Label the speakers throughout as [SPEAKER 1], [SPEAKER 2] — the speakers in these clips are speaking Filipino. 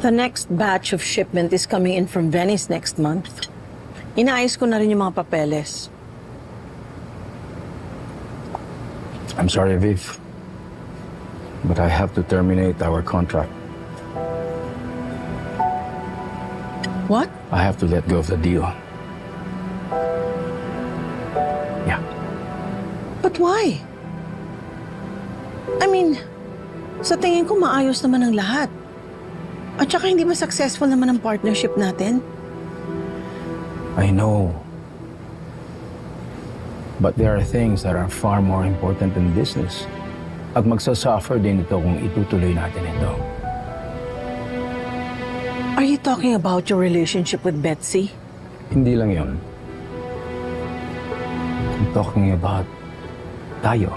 [SPEAKER 1] The next batch of shipment is coming in from Venice next month. Inaayos ko na rin yung mga papeles.
[SPEAKER 2] I'm sorry, Viv. But I have to terminate our contract.
[SPEAKER 1] What?
[SPEAKER 2] I have to let go of the deal. Yeah.
[SPEAKER 1] But why? I mean, sa tingin ko maayos naman ang lahat. At saka hindi ba successful naman ang partnership natin?
[SPEAKER 2] I know. But there are things that are far more important than business. At magsasuffer din ito kung itutuloy natin ito.
[SPEAKER 1] Are you talking about your relationship with Betsy?
[SPEAKER 2] Hindi lang yon. I'm talking about tayo.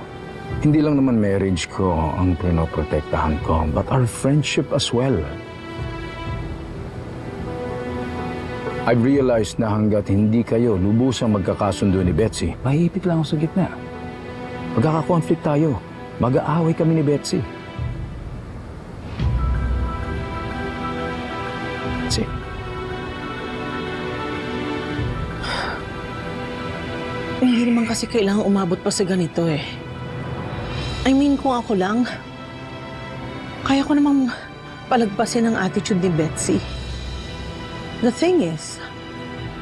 [SPEAKER 2] Hindi lang naman marriage ko ang pinoprotektahan ko, but our friendship as well. I've realized na hanggat hindi kayo lubusang magkakasundo ni Betsy, mahihipit lang ako sa gitna. Magkaka-conflict tayo. Mag-aaway kami ni Betsy. Betsy.
[SPEAKER 1] Hindi naman kasi kailangan umabot pa sa ganito eh. I mean, kung ako lang, kaya ko namang palagpasin ang attitude ni Betsy. The thing is,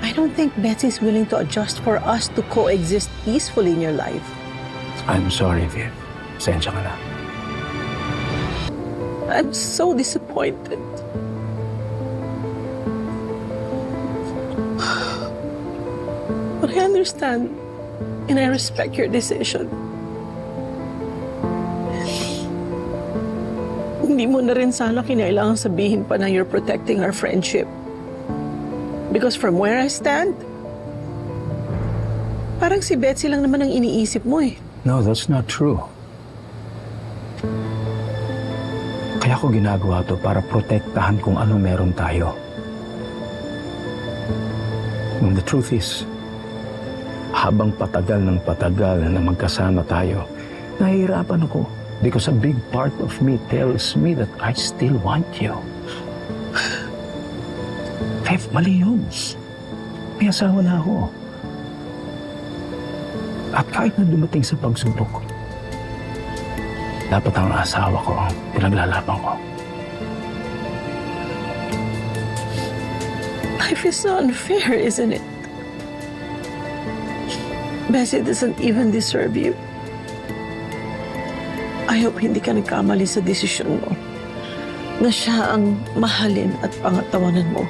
[SPEAKER 1] I don't think Betsy is willing to adjust for us to coexist peacefully in your life.
[SPEAKER 2] I'm sorry, Viv. Sensya ka na.
[SPEAKER 1] I'm so disappointed. But I understand and I respect your decision. Hindi mo na rin sana kinailangan sabihin pa na you're protecting our friendship. Because from where I stand, parang si Betsy lang naman ang iniisip mo eh.
[SPEAKER 2] No, that's not true. Kaya ko ginagawa to para protektahan kung ano meron tayo. And the truth is, habang patagal ng patagal na magkasama tayo, nahihirapan ako because a big part of me tells me that I still want you. Kev, mali yun. May asawa na ako. At kahit na dumating sa pagsubok, dapat ang asawa ko ang pinaglalaban ko.
[SPEAKER 1] Life is so unfair, isn't it? Bessie doesn't even deserve you. I hope hindi ka nagkamali sa desisyon mo na siya ang mahalin at pangatawanan mo.